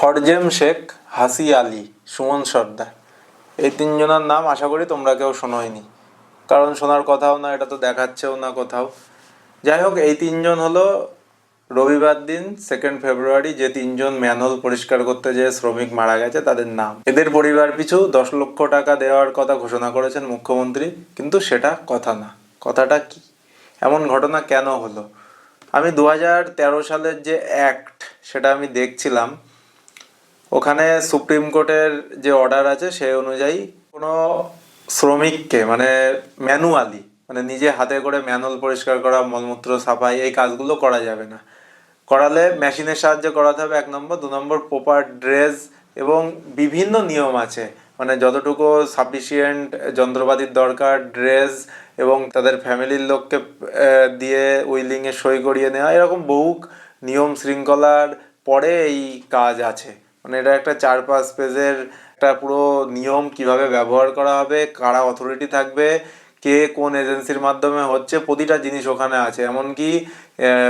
ফরজেম শেখ হাসি আলী, সুমন সর্দার। এই তিনজনের নাম আশা করি তোমরা কেউ শোনোইনি। কারণ শোনার কথাও না, এটা তো দেখাচ্ছেও না কোথাও। যাই হোক, এই তিনজন হলো রবিবার দিন সেকেন্ড ফেব্রুয়ারি যে তিনজন ম্যানহোল পরিষ্কার করতে যে শ্রমিক মারা গেছে, তাদের নাম। এদের পরিবার পিছু দশ লক্ষ টাকা দেওয়ার কথা ঘোষণা করেছেন মুখ্যমন্ত্রী, কিন্তু সেটা কথা না। কথাটা কি? এমন ঘটনা কেন হলো? আমি দু হাজার তেরো সালের যে অ্যাক্ট সেটা আমি দেখছিলাম। ওখানে সুপ্রিম কোর্টের যে অর্ডার আছে সেই অনুযায়ী কোনো শ্রমিককে মানে ম্যানুয়ালি মানে নিজে হাতে করে ম্যানুয়াল পরিষ্কার করা, মলমূত্র সাফাই, এই কাজগুলো করা যাবে না। করালে মেশিনের সাহায্যে করাতে হবে এক নম্বর। দু নম্বর প্রপার ড্রেস এবং বিভিন্ন নিয়ম আছে। মানে যতটুকু সাফিসিয়েন্ট যন্ত্রপাতির দরকার ড্রেস এবং তাদের ফ্যামিলির লোককে দিয়ে উইলিংয়ে সই করিয়ে নেওয়া, এরকম বহু নিয়ম শৃঙ্খলার পরে এই কাজ আছে। মানে এটা একটা চার পাঁচ পেজের একটা পুরো নিয়ম কীভাবে ব্যবহার করা হবে, কারা অথরিটি থাকবে, কে কোন এজেন্সির মাধ্যমে হচ্ছে প্রতিটা জিনিস ওখানে আছে। এমনকি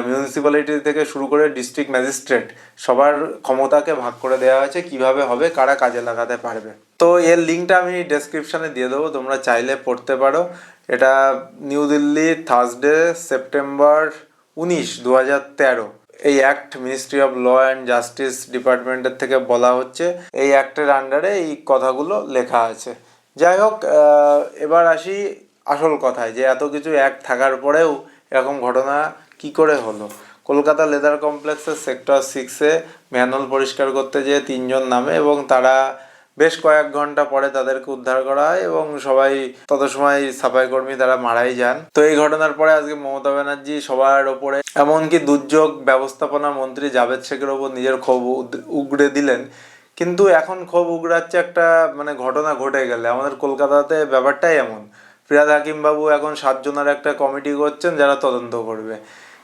মিউনিসিপ্যালিটি থেকে শুরু করে ডিস্ট্রিক্ট ম্যাজিস্ট্রেট সবার ক্ষমতাকে ভাগ করে দেওয়া হয়েছে, কীভাবে হবে, কারা কাজে লাগাতে পারবে। তো এর লিঙ্কটা আমি ডেসক্রিপশানে দিয়ে দেবো, তোমরা চাইলে পড়তে পারো। এটা নিউ দিল্লি থার্সডে সেপ্টেম্বর উনিশ দু হাজার তেরো। এই act ministry of law and justice ডিপার্টমেন্টের থেকে বলা হচ্ছে, এই অ্যাক্টের আন্ডারে এই কথাগুলো লেখা আছে। যাই হোক এবার আসি আসল কথায়, যে এত কিছু অ্যাক্ট থাকার পরেও এরকম ঘটনা কি করে হলো? কলকাতা লেদার কমপ্লেক্সের সেক্টর সিক্সে ম্যানুয়াল পরিষ্কার করতে যেয়ে তিনজন নামে এবং তারা বেশ কয়েক ঘণ্টা পরে তাদেরকে উদ্ধার করা হয় এবং সবাই তত সময় সাফাই কর্মী তারা মারাই যান। তো এই ঘটনার পরে আজকে মমতা ব্যানার্জি সবার ওপরে এমনকি দুর্যোগ ব্যবস্থাপনা মন্ত্রী জাভেদ শেখের ওপর নিজের ক্ষোভ উগড়ে দিলেন। কিন্তু এখন ক্ষোভ উগড়াচ্ছে একটা মানে ঘটনা ঘটে গেলে। আমাদের কলকাতাতে ব্যাপারটাই এমন। ফিরাদ হাকিম বাবু এখন সাতজনের একটা কমিটি করছেন যারা তদন্ত করবে।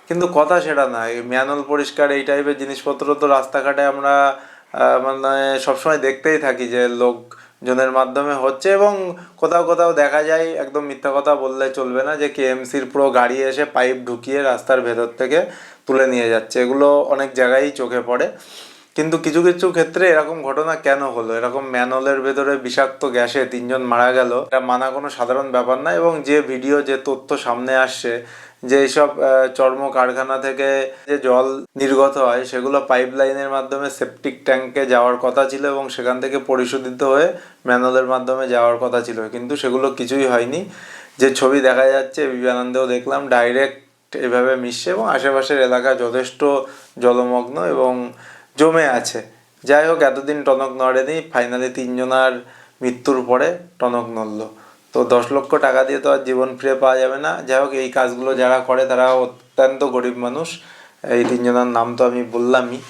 কিন্তু কথা সেটা না এই ম্যানুয়াল পরিষ্কার এই টাইপের জিনিসপত্র তো রাস্তাঘাটে আমরা মানে সবসময় দেখতেই থাকি যে লোকজনের মাধ্যমে হচ্ছে এবং কোথাও কোথাও দেখা যায়, একদম মিথ্যা কথা বললে চলবে না যে কেএমসির পুরো গাড়ি এসে পাইপ ঢুকিয়ে রাস্তার ভেতর থেকে তুলে নিয়ে যাচ্ছে। এগুলো অনেক জায়গায় চোখে পড়ে। কিন্তু কিছু কিছু ক্ষেত্রে এরকম ঘটনা কেন হলো? এরকম ম্যানহোলের ভেতরে বিষাক্ত গ্যাসে তিনজন মারা গেল। এটা মানা কোনো সাধারণ ব্যাপার না এবং যে ভিডিও, যে তথ্য সামনে আসছে, যে এইসব চর্ম কারখানা থেকে যে জল নির্গত হয়, সেগুলো পাইপ লাইনের মাধ্যমে সেপটিক ট্যাঙ্কে যাওয়ার কথা ছিল এবং সেখান থেকে পরিশোধিত হয়ে ম্যানহোলের মাধ্যমে যাওয়ার কথা ছিল। কিন্তু সেগুলো কিছুই হয়নি। যে ছবি দেখা যাচ্ছে, বিবেকানন্দেও দেখলাম ডাইরেক্ট এভাবে মিশছে এবং আশেপাশের এলাকা যথেষ্ট জলমগ্ন এবং জমে আছে। যাই হোক, এতদিন টনক নড়েনি। ফাইনালি তিনজনার মৃত্যুর পরে টনক নড়ল। তো দশ লক্ষ টাকা দিয়ে তো আর জীবন ফিরে পাওয়া যাবে না। যাই হোক, এই কাজগুলো যারা করে তারা অত্যন্ত গরিব মানুষ। এই তিনজনের নাম তো আমি বললামই।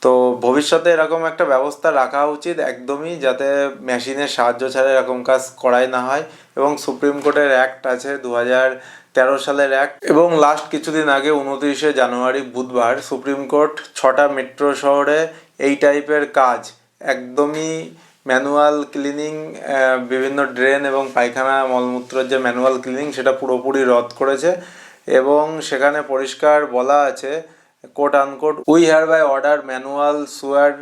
তো ভবিষ্যতে এরকম একটা ব্যবস্থা রাখা উচিত একদমই, যাতে মেশিনের সাহায্য ছাড়া এরকম কাজ করাই না হয়। এবং সুপ্রিম কোর্টের অ্যাক্ট আছে দু হাজার তেরো সালের এক এবং লাস্ট কিছুদিন আগে উনত্রিশে জানুয়ারি বুধবার সুপ্রিম কোর্ট ছটা মেট্রো শহরে এই টাইপের কাজ, একদমই ম্যানুয়াল ক্লিনিং বিভিন্ন ড্রেন এবং পায়খানা, মলমূত্রের যে ম্যানুয়াল ক্লিনিং সেটা পুরোপুরি রদ করেছে এবং সেখানে পরিষ্কার বলা আছে quote unquote we hereby order manual sewer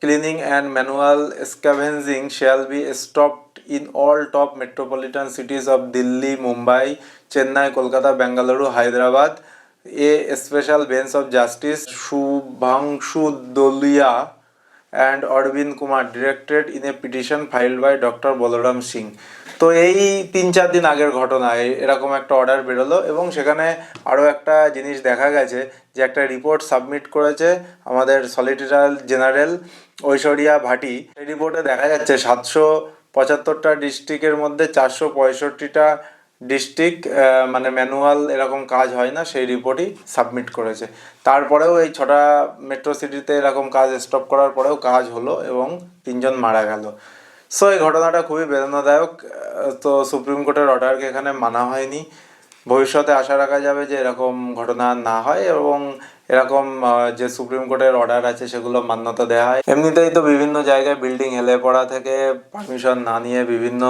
cleaning and manual scavenging shall be stopped in all top metropolitan cities of Delhi, Mumbai, Chennai, Kolkata, Bengaluru, Hyderabad. A special bench of justice Shubhangshu Dolia and Arvind Kumar directed in a petition filed by Dr. Balaram Singh. তো এই তিন চার দিন আগের ঘটনা এরকম একটা order বেরোলো এবং সেখানে আরও একটা জিনিস দেখা গেছে যে একটা রিপোর্ট সাবমিট করেছে আমাদের সলিটিটার জেনারেল ঐশ্বরিয়া ভাটি। এই রিপোর্টে দেখা যাচ্ছে সাতশো পঁচাত্তরটা ডিস্ট্রিক্টের মধ্যে চারশো পঁয়ষট্টিটা ডিস্ট্রিক্ট মানে ম্যানুয়াল এরকম কাজ হয় না, সেই রিপোর্টই সাবমিট করেছে। তারপরেও এই ছটা মেট্রো সিটিতে এরকম কাজ স্টপ করার পরেও কাজ হলো এবং তিনজন মারা গেল। সো এই ঘটনাটা খুবই বেদনাদায়ক তো সুপ্রিম কোর্টের অর্ডারকে এখানে মানা হয়নি। ভবিষ্যতে আশা রাখা যাবে যে এরকম ঘটনা না হয় এবং এরকম যে সুপ্রিম কোর্টের অর্ডার আছে সেগুলো মান্যতা দেওয়া হয়। এমনিতেই তো বিভিন্ন জায়গায় বিল্ডিং হেলে পড়া থেকে পারমিশন না নিয়ে বিভিন্ন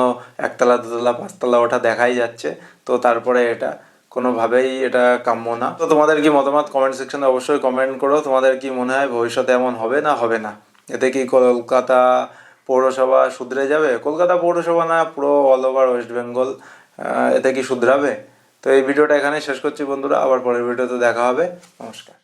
একতলা, দুতলা, পাঁচতলা ওঠা দেখাই যাচ্ছে। তো তারপরে এটা, কোনোভাবেই এটা কাম্য না। তো তোমাদের কি মতামত কমেন্ট সেকশনে অবশ্যই কমেন্ট করো। তোমাদের কি মনে হয় ভবিষ্যতে এমন হবে না? হবে না। এতে কি কলকাতা পৌরসভা শুধরে যাবে? কলকাতা পৌরসভা না, পুরো অল ওভার ওয়েস্ট বেঙ্গল এতে কি শুধরাবে? তো এই ভিডিওটা এখানে শেষ করছি বন্ধুরা, আবার পরের ভিডিওতে দেখা হবে। নমস্কার।